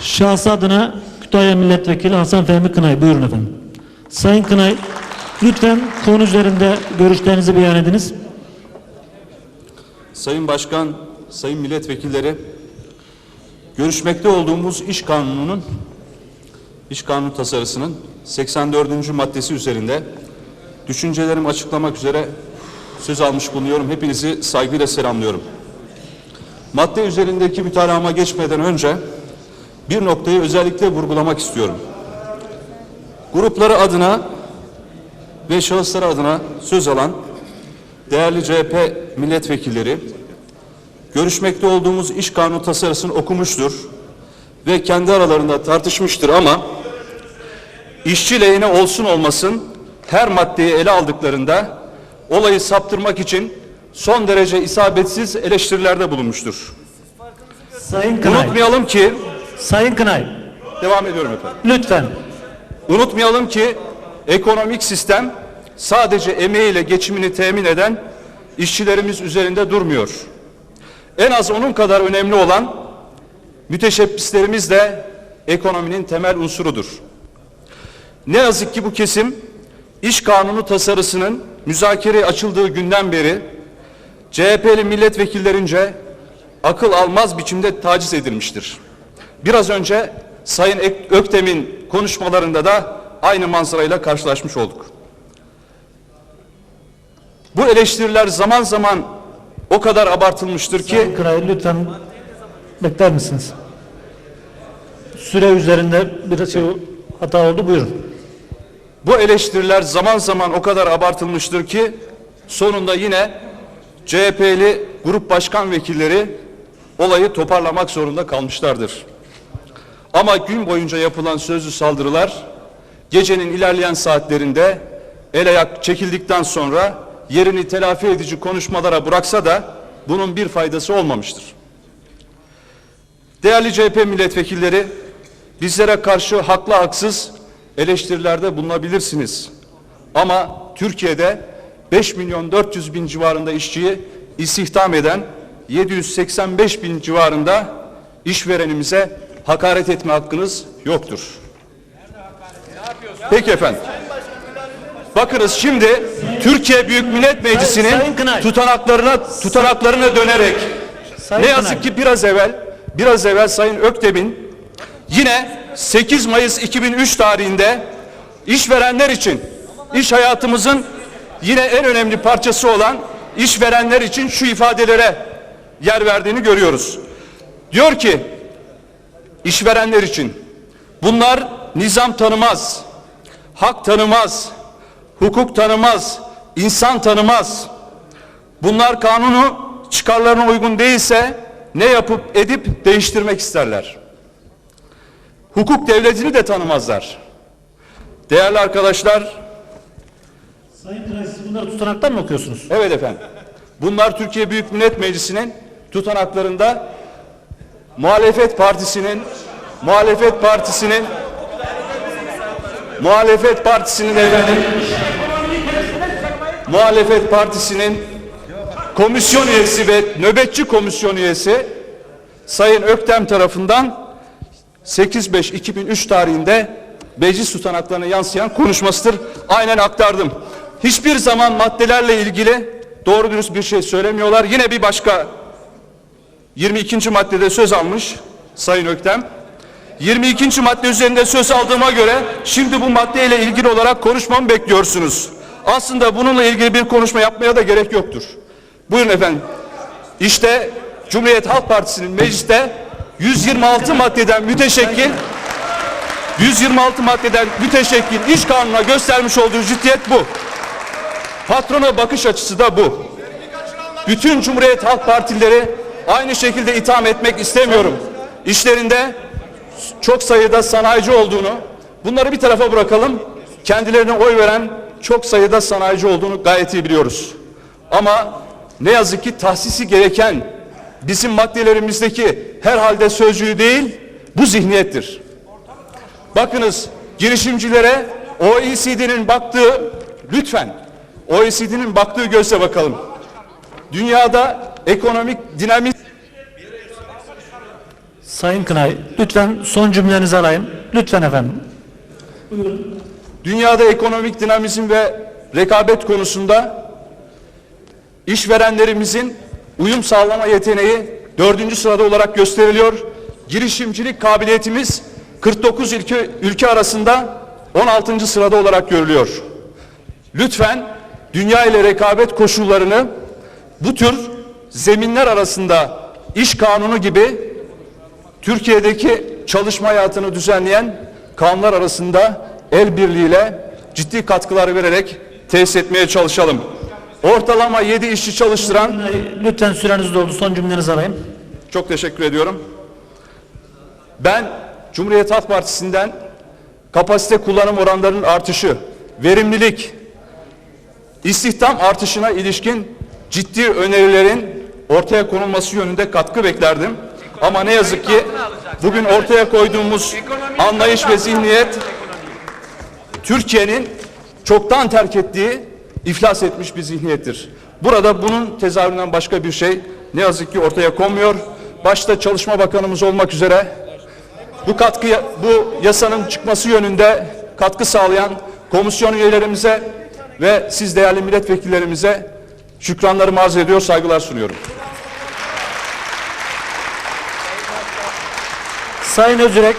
Şahsı adına Kütahya Milletvekili Hasan Fehmi Kınay. Buyurun efendim. Sayın Kınay, lütfen konu üzerinde görüşlerinizi beyan ediniz. Sayın Başkan, Sayın Milletvekilleri, görüşmekte olduğumuz iş kanununun, iş kanunu tasarısının 84. maddesi üzerinde düşüncelerimi açıklamak üzere söz almış bulunuyorum. Hepinizi saygıyla selamlıyorum. Madde üzerindeki mütalama geçmeden önce bir noktayı özellikle vurgulamak istiyorum. Grupları adına ve şahısları adına söz alan değerli CHP milletvekilleri görüşmekte olduğumuz iş kanunu tasarısını okumuştur ve kendi aralarında tartışmıştır ama işçi lehine olsun olmasın her maddeyi ele aldıklarında olayı saptırmak için son derece isabetsiz eleştirilerde bulunmuştur. Sayın Kınay, Unutmayalım ki Sayın Kınay, devam ediyorum efendim. lütfen. Unutmayalım ki ekonomik sistem sadece emeğiyle geçimini temin eden işçilerimiz üzerinde durmuyor. En az onun kadar önemli olan müteşebbislerimiz de ekonominin temel unsurudur. Ne yazık ki bu kesim iş kanunu tasarısının müzakereye açıldığı günden beri CHP'li milletvekillerince akıl almaz biçimde taciz edilmiştir. Biraz önce Sayın Öktem'in konuşmalarında da aynı manzarayla karşılaşmış olduk. Bu eleştiriler zaman zaman o kadar abartılmıştır ki Sayın Kınay, lütfen bekler misiniz? Süre üzerinde bir şey hata oldu. Buyurun. bu eleştiriler zaman zaman o kadar abartılmıştır ki sonunda yine CHP'li grup başkan vekilleri olayı toparlamak zorunda kalmışlardır. Ama gün boyunca yapılan sözlü saldırılar gecenin ilerleyen saatlerinde el ayak çekildikten sonra yerini telafi edici konuşmalara bıraksa da bunun bir faydası olmamıştır. Değerli CHP milletvekilleri, bizlere karşı haklı haksız eleştirilerde bulunabilirsiniz. Ama Türkiye'de 5 milyon 400 bin civarında işçiyi istihdam eden 785 bin civarında işverenimize hakaret etme hakkınız yoktur. Peki efendim. Bakınız şimdi Türkiye Büyük Millet Meclisi'nin tutanaklarına tutanaklarına dönerek Sayın ne yazık ki biraz evvel biraz evvel Sayın Öktem'in yine 8 Mayıs 2003 tarihinde işverenler için iş hayatımızın yine en önemli parçası olan işverenler için şu ifadelere yer verdiğini görüyoruz. Diyor ki işverenler için bunlar nizam tanımaz, hak tanımaz, hukuk tanımaz, insan tanımaz. Bunlar kanunu çıkarlarına uygun değilse ne yapıp edip değiştirmek isterler. Hukuk devletini de tanımazlar. Değerli arkadaşlar, Sayın siz bunları tutanaktan mı okuyorsunuz? evet efendim. Bunlar Türkiye Büyük Millet Meclisi'nin tutanaklarında muhalefet partisinin muhalefet partisinin muhalefet partisinin efendim muhalefet partisinin komisyon üyesi ve nöbetçi komisyon üyesi Sayın Öktem tarafından 8-5-2003 tarihinde meclis tutanaklarına yansıyan konuşmasıdır. Aynen aktardım. Hiçbir zaman maddelerle ilgili doğru dürüst bir şey söylemiyorlar. Yine bir başka 22. maddede söz almış Sayın Öktem. 22. madde üzerinde söz aldığıma göre şimdi bu maddeyle ilgili olarak konuşmamı bekliyorsunuz. Aslında bununla ilgili bir konuşma yapmaya da gerek yoktur. Buyurun efendim. İşte Cumhuriyet Halk Partisi'nin mecliste 126 maddeden müteşekkil 126 maddeden müteşekkil iş kanununa göstermiş olduğu ciddiyet bu. Patrona bakış açısı da bu. Bütün Cumhuriyet Halk Partileri aynı şekilde itham etmek istemiyorum. İşlerinde çok sayıda sanayici olduğunu, bunları bir tarafa bırakalım. Kendilerine oy veren çok sayıda sanayici olduğunu gayet iyi biliyoruz. Ama ne yazık ki tahsisi gereken bizim maddelerimizdeki herhalde sözcüğü değil, bu zihniyettir. Bakınız girişimcilere OECD'nin baktığı lütfen OECD'nin baktığı gözle bakalım. Dünyada ekonomik dinamik Sayın Kınay, lütfen son cümlenizi alayım. Lütfen efendim. Dünyada ekonomik dinamizm ve rekabet konusunda işverenlerimizin uyum sağlama yeteneği dördüncü sırada olarak gösteriliyor. Girişimcilik kabiliyetimiz 49 ülke, ülke arasında 16. sırada olarak görülüyor. Lütfen dünya ile rekabet koşullarını bu tür zeminler arasında iş kanunu gibi Türkiye'deki çalışma hayatını düzenleyen kanunlar arasında el birliğiyle ciddi katkılar vererek tesis etmeye çalışalım. Ortalama 7 işçi çalıştıran Lütfen süreniz doldu. Son cümlenizi alayım. çok teşekkür ediyorum. Ben Cumhuriyet Halk Partisi'nden kapasite kullanım oranlarının artışı, verimlilik, istihdam artışına ilişkin ciddi önerilerin ortaya konulması yönünde katkı beklerdim. Ama ne yazık ki bugün ortaya koyduğumuz anlayış ve zihniyet Türkiye'nin çoktan terk ettiği, iflas etmiş bir zihniyettir. Burada bunun tezahüründen başka bir şey ne yazık ki ortaya konmuyor. Başta Çalışma Bakanımız olmak üzere bu katkı bu yasanın çıkması yönünde katkı sağlayan komisyon üyelerimize ve siz değerli milletvekillerimize şükranlarımı arz ediyor, saygılar sunuyorum. Sayın Özürek,